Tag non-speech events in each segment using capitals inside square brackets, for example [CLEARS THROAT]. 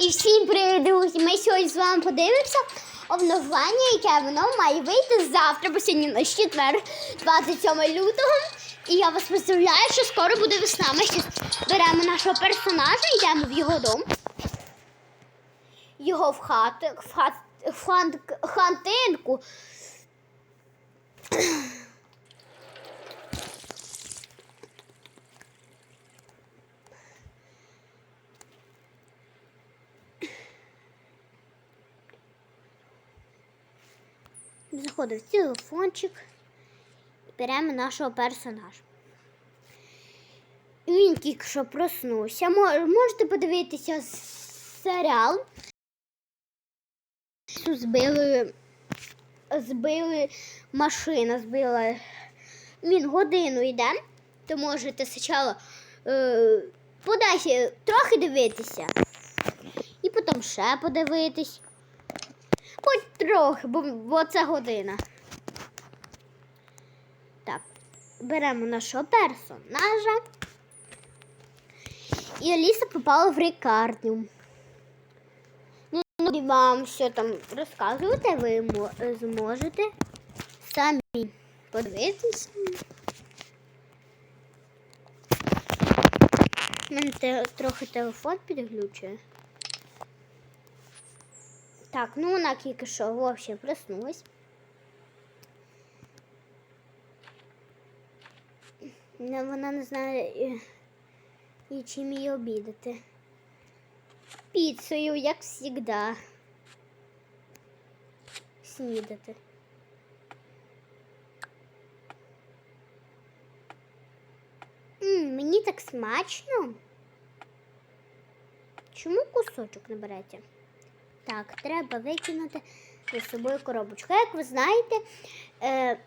І всім привіт, друзі! Ми сьогодні з вами подивимося обновлення, яке воно має вийти завтра, бо сьогодні на четвер, 27 лютого. І я вас поздравляю, що скоро буде весна. Ми зараз беремо нашого персонажа, йдемо в його дом. Його в хату, в, хат, в хант, хантинку. Заходимо в телефончик і беремо нашого персонажа. Він тільки що проснувся. Можете подивитися серіал. Збили, збили машина, збила. Він годину йде, то можете спочатку е, подальше трохи дивитися. І потім ще подивитись. Хоч трохи, бо, бо це година. Так, беремо нашого персонажа. І Аліса попала в лікарню. Ну, ну, вам все там розказувати, ви зможете самі подивитися. Мене трохи телефон підглючує. Так, ну вона тільки що вовсе проснулась. Вона не знає, е, і чим її обідати. Піцею, як завжди. Снідати. М, мені так смачно. Чому кусочок не? Так, треба викинути за собою коробочку. Як ви знаєте, е,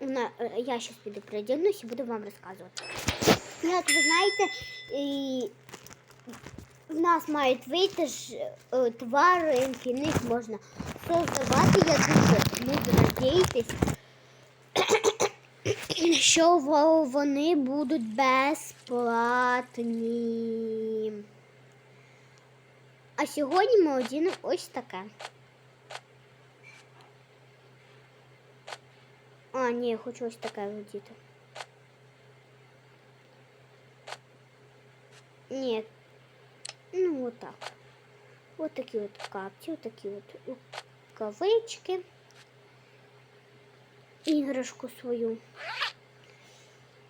е, я зараз піду передягнусь і буду вам розказувати. Як ви знаєте, і в нас мають вийти ж е, тваринки, них можна создавати. Я дуже буду надіятись, що вони будуть безплатні. А сьогодні ми одінемо ось таке. А, ні, я хочу ось таке одіти. Ні. Ну, отак. Ось такі от капці, ось такі от рукавички. Іграшку свою.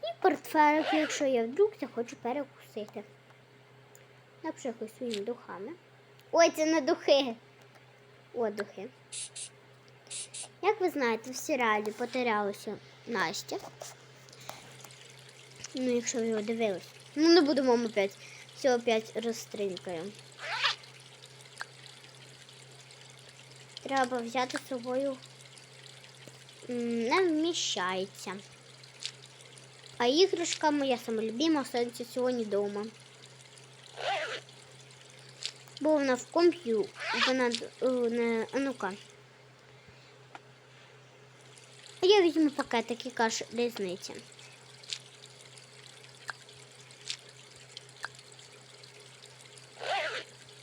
І портфелик, якщо я вдруг захочу перекусити. Наприклад, своїми духами. Ой, це не духи. О, духи. Як ви знаєте, в серіалі потерялася Настя. Ну, якщо ви його дивились. Ну, не будемо опять. Все опять розстринкаємо. Треба взяти з собою. Не вміщається. А іграшка моя самолюбима останеться сьогодні вдома. Бо вона в комп'ю. Вона е, не. Ну-ка. Я візьму пакетик, яка ж різниця.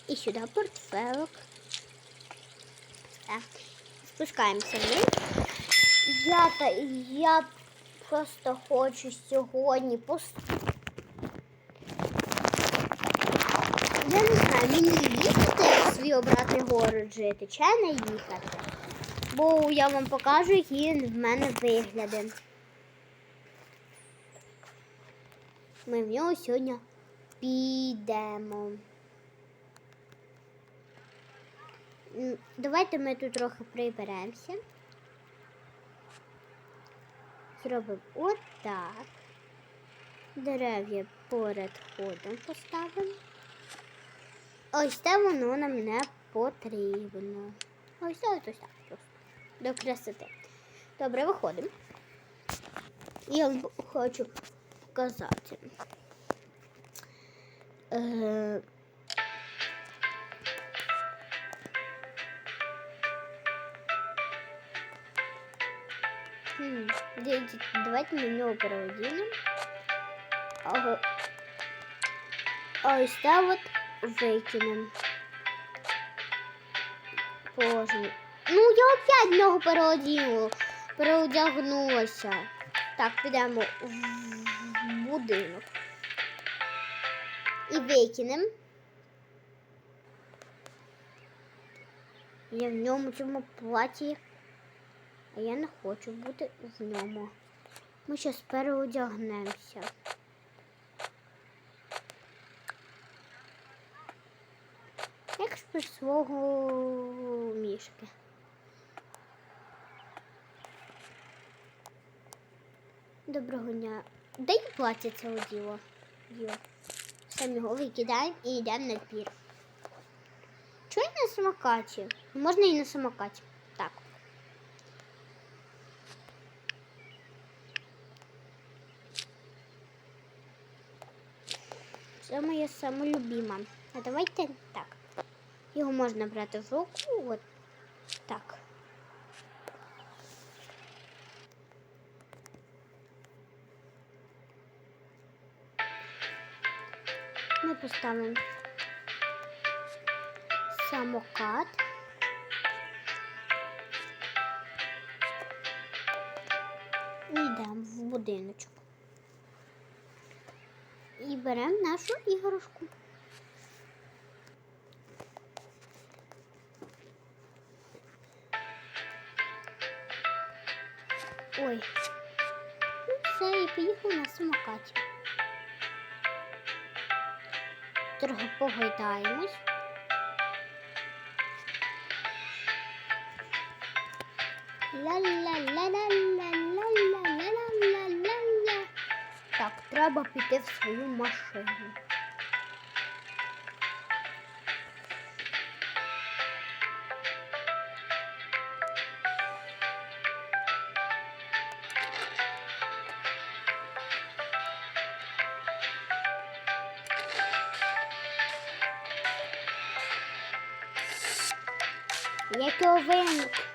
І сюди портфелик. Все. Спускаємося вниз. Я, та, я просто хочу сьогодні пос... Я не мені їхати в свій обратний город жити, чи не їхати. Бо я вам покажу, які в мене вигляди. Ми в нього сьогодні підемо. Давайте ми тут трохи приберемося. Зробимо отак. Дерев'я поряд ходом поставимо. Ось це воно нам не потрібно. Ось так, ось так просто. До красоти. Добре, виходимо. Я вам хочу показати. Е, хм, Давайте на нього переводимо. А, а ось це от викинемо. Боже. Ну, я опять в нього переоділа, переодягнулася. Так, підемо в в будинок. І викинемо. Я в ньому цьому платі. А я не хочу бути в ньому. Ми зараз переодягнемося. Як ж без свого мішки. Доброго дня. Дай плаття цього діло. Діло. Самі його викидаємо і йдемо на двір. Чого я на самокаті? Можна і на самокаті. Так. Це моє саме любиме. А давайте так. Його можна брати в руку. От так. Ми поставимо самокат. І йдемо в будиночок. І беремо нашу іграшку. Ой. Ну, все, і поїхав на самокаті. Трохи погойдаємось. Ла-ла-ла-ла-ла-ла-ла-ла-ла-ла. Так, треба піти в свою машину. E é que eu vendo.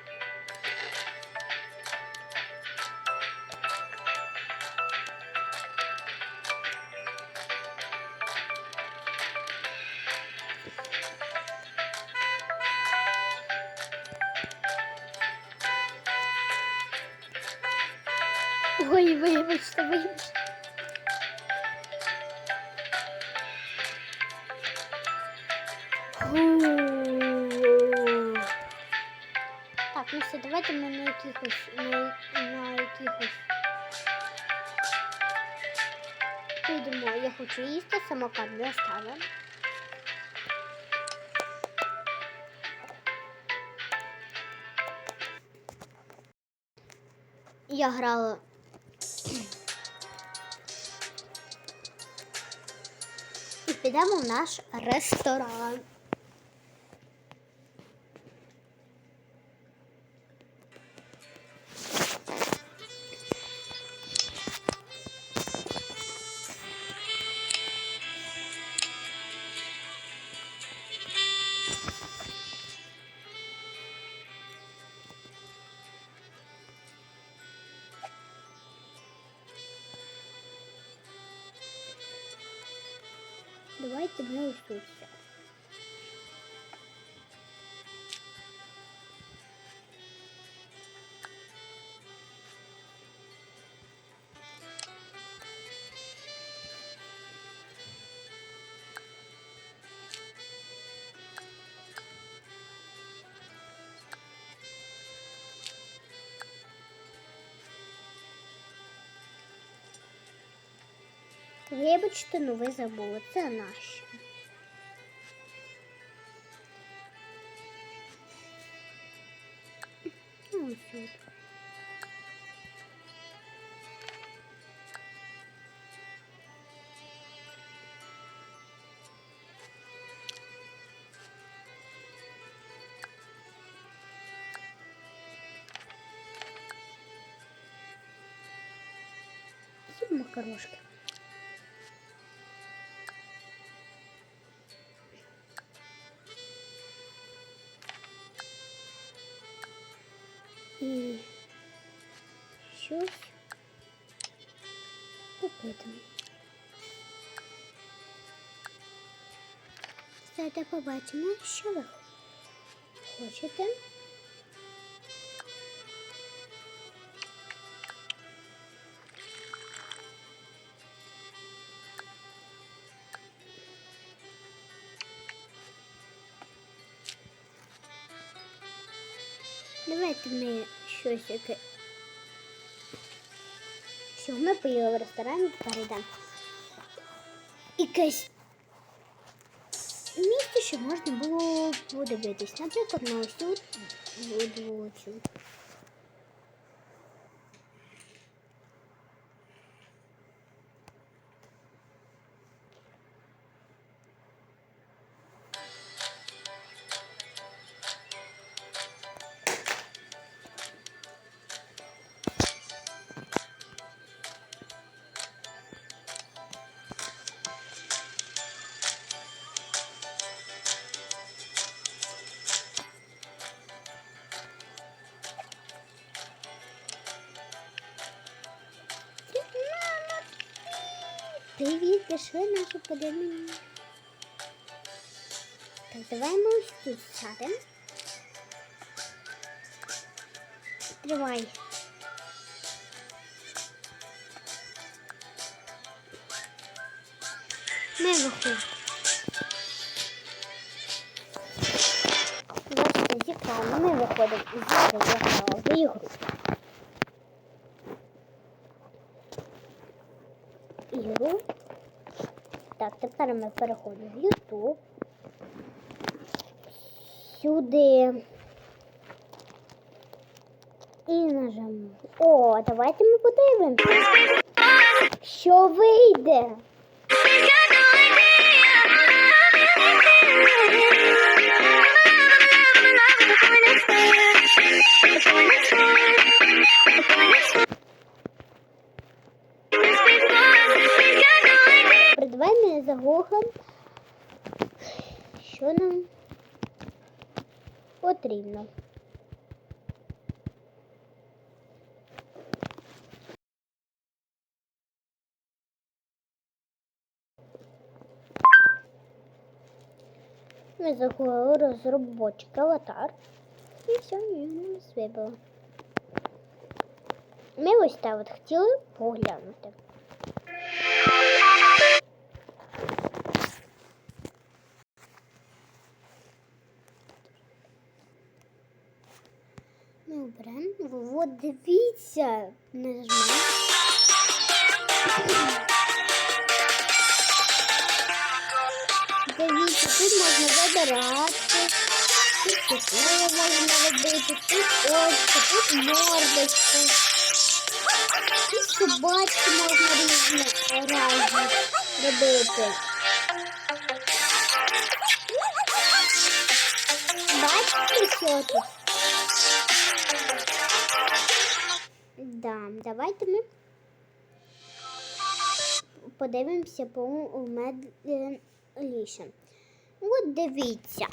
Ну все, давайте ми на якихось на, на якихось. Підемо, я хочу їсти, самокат не оставимо. Я грала. І підемо в наш ресторан. Вибачте, ну ви забули, це наше. Ну, макарошки. Все, до побачення, що ви хочете. Давайте ми щось яке. Що ми поїли в ресторані, тепер йдемо. Якесь місце, що можна було подивитись. Наприклад, на ось тут пішли наші подивимось. Так, давай ми ось тут сядемо. Тривай. Ми виходимо. Бачите, з екрану ми виходимо із в ігру. Ігру. Так, тепер ми переходимо в YouTube. Сюди. І нажимаємо. О, давайте ми подивимося. Що вийде? Давай ми що нам потрібно. Ми загуглили розробочик аватар. І все, і нас вибило. Ми ось так от хотіли поглянути. Дивіться. Нажмемо. Дивіться, тут можна вибирати. Тут слово можна робити, тут очі, тут мордочка. Тут собачки можна різні разні робити. Бачите, що тут? Да, давайте ми подивимося по медліше. От дивіться.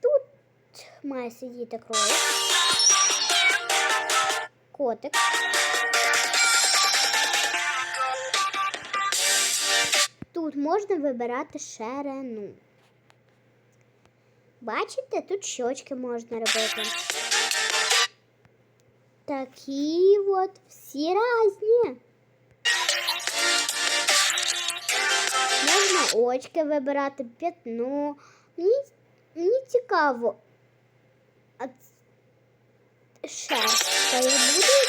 Тут має сидіти кролик, котик. Тут можна вибирати ширину. Бачите, тут щочки можна робити. Такі от всі різні. Можна очки вибирати, п'ятно. Мені, мені цікаво. А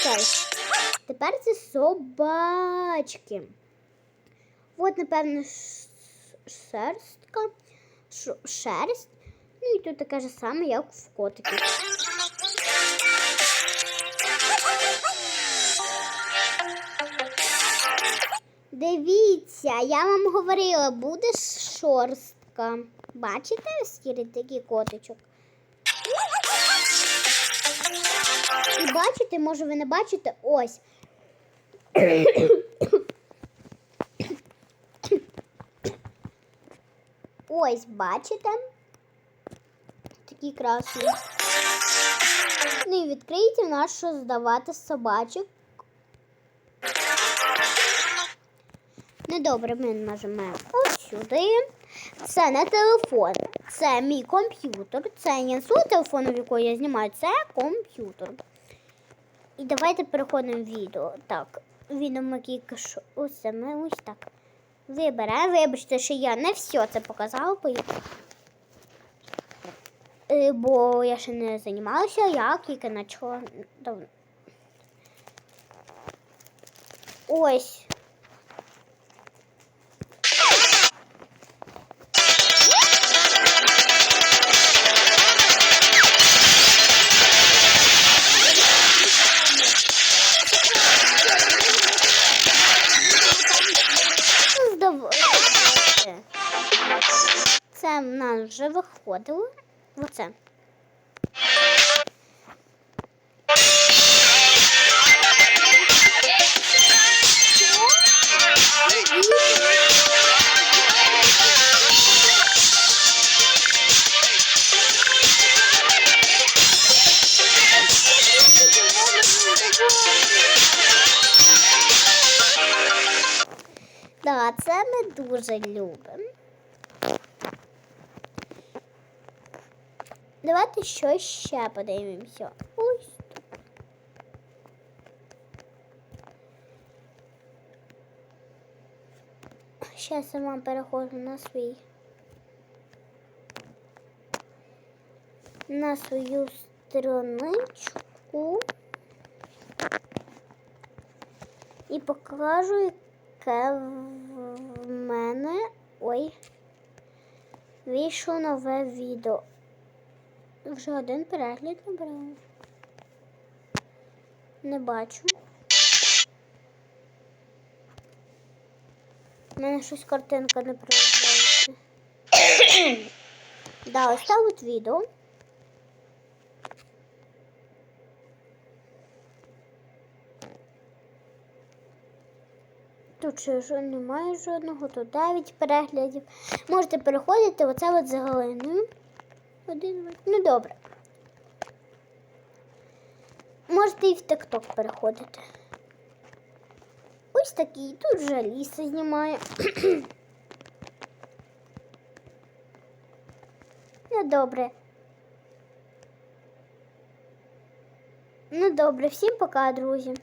якась. Тепер це собачки. От, напевно, шерстка, шерсть. Ну і тут таке ж саме, як в котиків. Дивіться, я вам говорила, буде шорстка. Бачите, сірий такий котичок? І бачите, може ви не бачите, ось. Ось, бачите? Такі красні. Ну і відкрийте наш що здавати собачок. Добре, ми нажимаємо сюди. Це на телефон. Це мій комп'ютер. Це не свого телефону, в якого я знімаю, це комп'ютер. І давайте переходимо в відео. Так, відео ми що це ми ось так. Вибираємо. Вибачте, що я не все це показала, Е, бо я ще не займалася, я тільки почала. Ось. Нас вже виходило. Оце. Так, це ми дуже любимо. Давайте щось ще подивимося. Ось. тут. Я вам переходжу на свій. На свою страничку. І покажу, яке в мене. Ой. Вийшло нове відео. Вже один перегляд набрала. Не бачу. У мене щось картинка не проявляється. [COUGHS] да, ось так от відео. Тут ще немає жодного, тут 9 переглядів. Можете переходити оце от за Галиною. Один. Ну добре. Можете і в TikTok переходити. Ось такий. Тут вже Ліса знімає. [CLEARS THROAT] ну добре. Ну добре, всім пока, друзі.